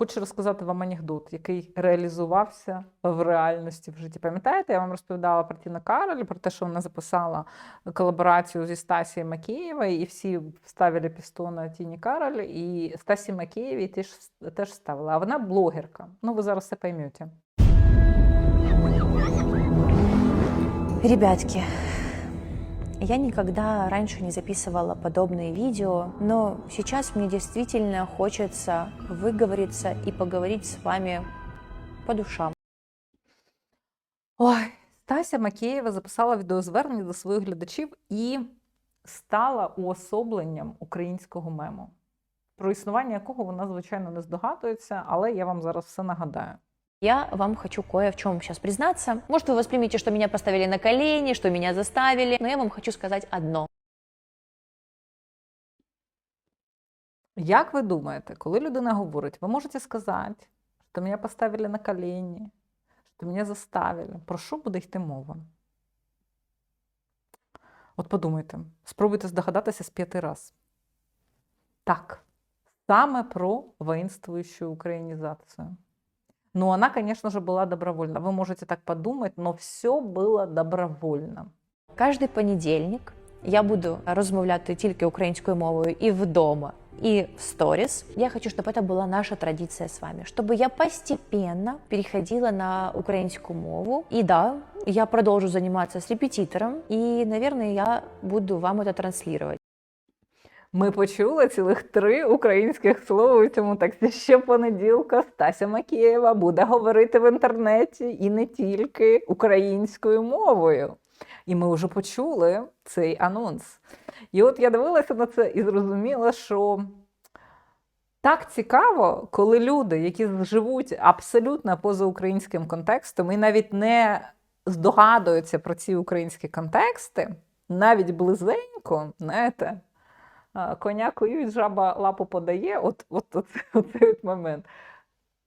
Хочу розказати вам анекдот, який реалізувався в реальності в житті. Пам'ятаєте, я вам розповідала про Тіну Кароль, про те, що вона записала колаборацію зі Стасією Макеєвою, і всі ставили пістона Тіні Кароль, і Стасі Макеєвій теж, теж ставила. А вона блогерка. Ну, ви зараз все поймете. Ребятки, я никогда раньше не записывала подобные видео, но сейчас мне действительно хочется выговориться и поговорить с вами по душам. Ой, Стася Макеєва записала відеозвернення до своїх глядачів і стала уособленням українського мему, про існування якого вона, звичайно, не здогадується, але я вам зараз все нагадаю. Я вам хочу кое в чем сейчас признаться. Может, вы воспримете, что меня поставили на колени, что меня заставили, но я вам хочу сказать одно. Як ви думаєте, коли людина говорить, ви можете сказати, що мене поставили на колені, що мене заставили, про що буде йти мова? От подумайте, спробуйте здогадатися з п'яти раз. Так, саме про воинствующую украинизацию. Ну, она, конечно же, была добровольна. Вы можете так подумать, но все было добровольно. Кожний понедільник я буду розмовляти тільки українською мовою і вдома, і в сторіс. Я хочу, щоб це була наша традиція з вами, щоб я постепенно переходила на українську мову. І да, я продовжу займатися з репетитором, і, наверное, я буду вам це транслювати. Ми почули цілих три українських слова у цьому тексті. Щопонеділка Стася Макієва буде говорити в інтернеті і не тільки українською мовою. І ми вже почули цей анонс. І от я дивилася на це і зрозуміла, що так цікаво, коли люди, які живуть абсолютно поза українським контекстом і навіть не здогадуються про ці українські контексти, навіть близенько, знаєте, коня кують, жаба лапу подає, от, от, от, оцей от момент.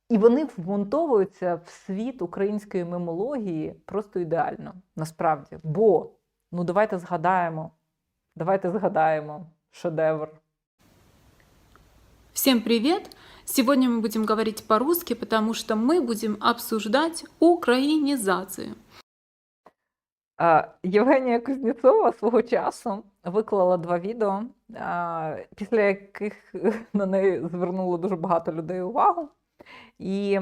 І вони вмонтовуються в світ української мемології просто ідеально, насправді. Бо, ну давайте згадаємо, давайте згадаємо шедевр. Всем привет! Сегодня мы будем говорить по-русски, потому что мы будем обсуждать украинизацию. Євгенія Кузнєцова свого часу виклала два відео, після яких на неї звернуло дуже багато людей увагу. І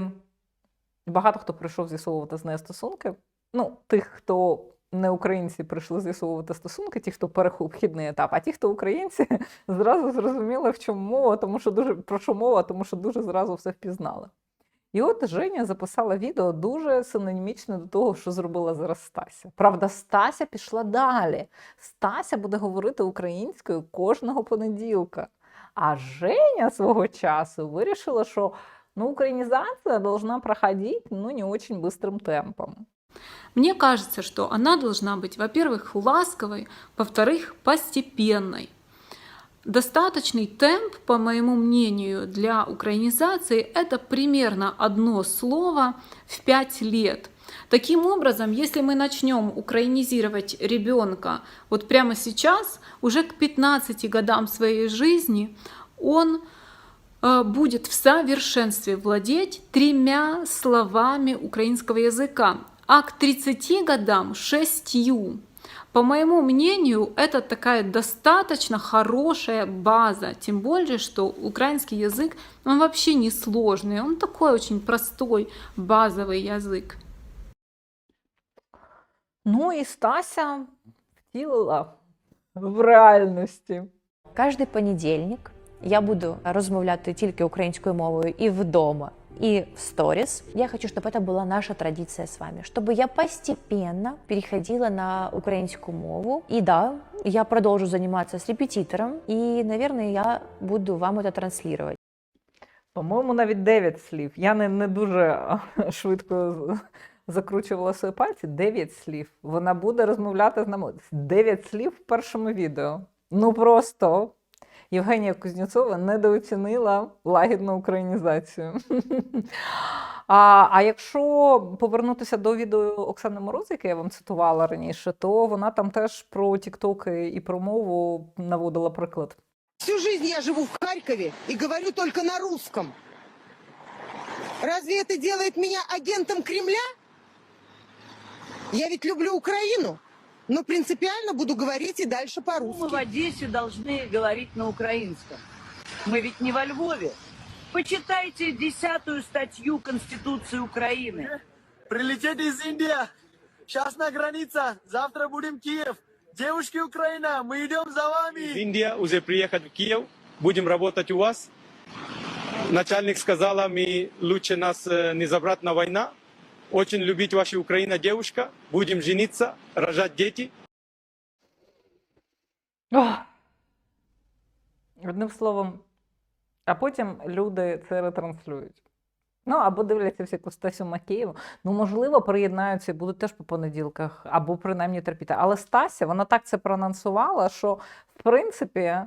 багато хто прийшов з'ясовувати з нею стосунки. Ну, тих, хто не українці прийшли з'ясовувати стосунки, ті, хто перехідний етап, а ті, хто українці, зразу зрозуміли, в чому мова, тому що дуже про що мова, тому що дуже зразу все впізнали. І от Женя записала відео дуже синонімічне до того, що зробила зараз Стася. Правда, Стася пішла далі. Стася буде говорити українською кожного понеділка. А Женя свого часу вирішила, що ну, українізація должна проходить ну, не очень быстрым темпом. Мне кажется, что она должна быть, во-первых, ласковой, во-вторых, постепенной. Достаточный темп, по моему мнению, для украинизации – это примерно одно слово в пять лет. Таким образом, если мы начнем украинизировать ребенка вот прямо сейчас, уже к 15 годам своей жизни он э, будет в совершенстве владеть тремя словами украинского языка, а к 30 годам шестью. По моему мнению, это такая достаточно хорошая база, тем более, что украинский язык, он вообще не сложный, он такой очень простой, базовый язык. Ну і Стася втілила в реальності. Кожний понедільник я буду розмовляти тільки українською мовою і вдома, І в сторіс. Я хочу, щоб це була наша традиція з вами, щоб я постепенно переходила на українську мову. І да, я продовжу займатися з репетитором, і, наверное, я буду вам це транслювати. По-моєму, навіть 9 слів. Я не, не дуже швидко закручувала свої пальці. 9 слів. Вона буде розмовляти з нами. 9 слів в першому відео. Ну просто Євгенія Кузнєцова недооцінила лагідну українізацію. А, а якщо повернутися до відео Оксани Мороз, яке я вам цитувала раніше, то вона там теж про тіктоки і про мову наводила приклад. Всю жизнь я живу в Харькове и говорю только на русском. Разве это делает меня агентом Кремля? Я ведь люблю Украину, но принципиально буду говорить и дальше Мы в по-русски. Одессе должны говорить на украинском. Мы ведь не во Львове. Почитайте десятую статью Конституции Украины. Прилетели из Индии. Сейчас на границе. Завтра будем Киев. Девушки Украина, мы идем за Из вами. Индии уже приехать в Киев. Будем работать у вас. Начальник сказала, мы лучше нас э, не забрать на война. Очень любить вашу Украину девушка. Будем жениться, рожать дети. Ох. Одним словом, а потім люди це ретранслюють. Ну, або дивляться всяку Стасю Макеєву. Ну, можливо, приєднаються і будуть теж по понеділках, або принаймні терпіти. Але Стася, вона так це проанонсувала, що в принципі,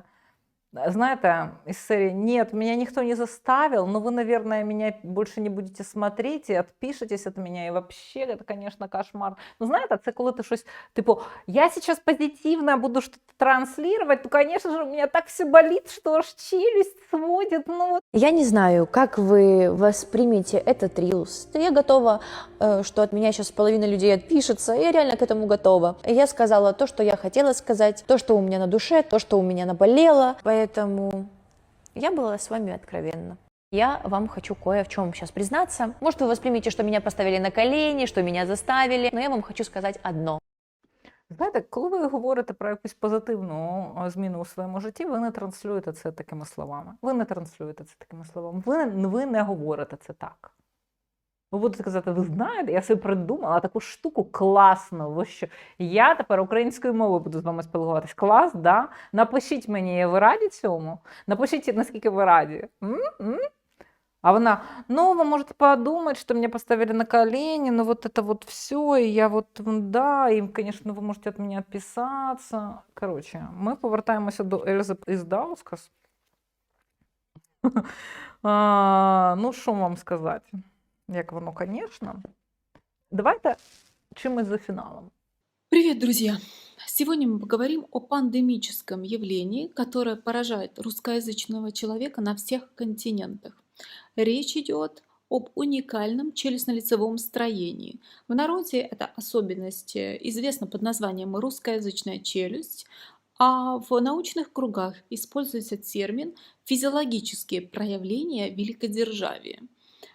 знаєте, из серии «Нет, меня никто не заставил, но вы, наверное, меня больше не будете смотреть и отпишетесь от меня, и вообще, это, конечно, кошмар». Ну, знаєте, це коли ти щось, типу, я сейчас позитивно буду что-то транслировать, то, конечно же, у меня так все болит, что аж челюсть сводит, ну, вот Я не знаю, как вы воспримете этот рилс. Я готова, э, что от меня сейчас половина людей отпишется. Я реально к этому готова. Я сказала то, что я хотела сказать, то, что у меня на душе, то, что у меня наболело. Поэтому я была с вами откровенна. Я вам хочу кое в чем сейчас признаться. Может, вы воспримете, что меня поставили на колени, что меня заставили, но я вам хочу сказать одно. Знаєте, коли ви говорите про якусь позитивну зміну у своєму житті, ви не транслюєте це такими словами. Ви не транслюєте це такими словами. Ви, не- ви не говорите це так Ви будете казати, ви знаєте, я собі придумала таку штуку класну. Ви що? Я тепер українською мовою буду з вами спілкуватись. Клас, да? Напишіть мені, ви раді цьому? Напишіть, наскільки ви раді. М? М? А вона, ну, вы можете подумать, что меня поставили на колени, но вот это вот все, и я вот, м, да, и, конечно, вы можете от меня отписаться. Короче, ми повертаємося до Ельзи із Даускас. А, ну, що вам сказати? Як воно, звісно. Давайте чимось за фіналом. Привет, друзья! Сегодня мы поговорим о пандемическом явлении, которое поражает русскоязычного человека на всех континентах. Речь идет об уникальном челюстно-лицевом строении. В народе эта особенность э, известна под названием русскоязычная челюсть, а в научных кругах используется термин физиологические проявления великодержавия.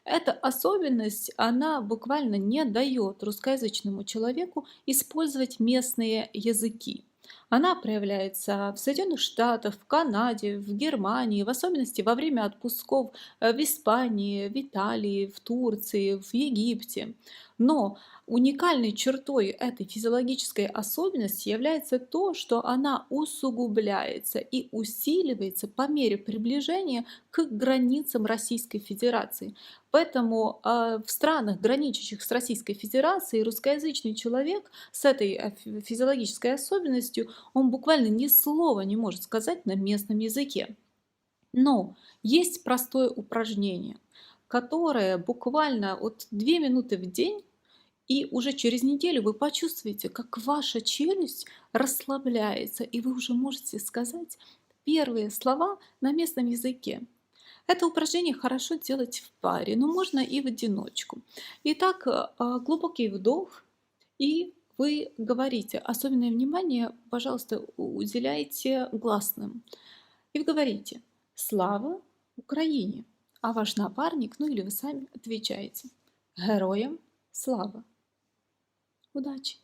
Эта особенность, она буквально не дает русскоязычному человеку использовать местные языки. Она проявляется в Соединенных Штатах, в Канаде, в Германии, в особенности во время отпусков э, в Испании, в Италии, в Турции, в Египте. Но уникальной чертой этой физиологической особенности является то, что она усугубляется и усиливается по мере приближения к границам Российской Федерации. Поэтому э, в странах, граничащих с Российской Федерацией, русскоязычный человек с этой э, фи- физиологической особенностью, он буквально ни слова не может сказать на местном языке. Но есть простое упражнение, которое буквально от 2 минуты в день, и уже через неделю вы почувствуете, как ваша челюсть расслабляется, и вы уже можете сказать первые слова на местном языке. Это упражнение хорошо делать в паре, но можно и в одиночку. Итак, э, глубокий вдох, и вы говорите. Особенное внимание, пожалуйста, уделяйте гласным. И вы говорите «Слава Украине!» А ваш напарник, ну или вы сами отвечаете «Героям слава!» Удачи!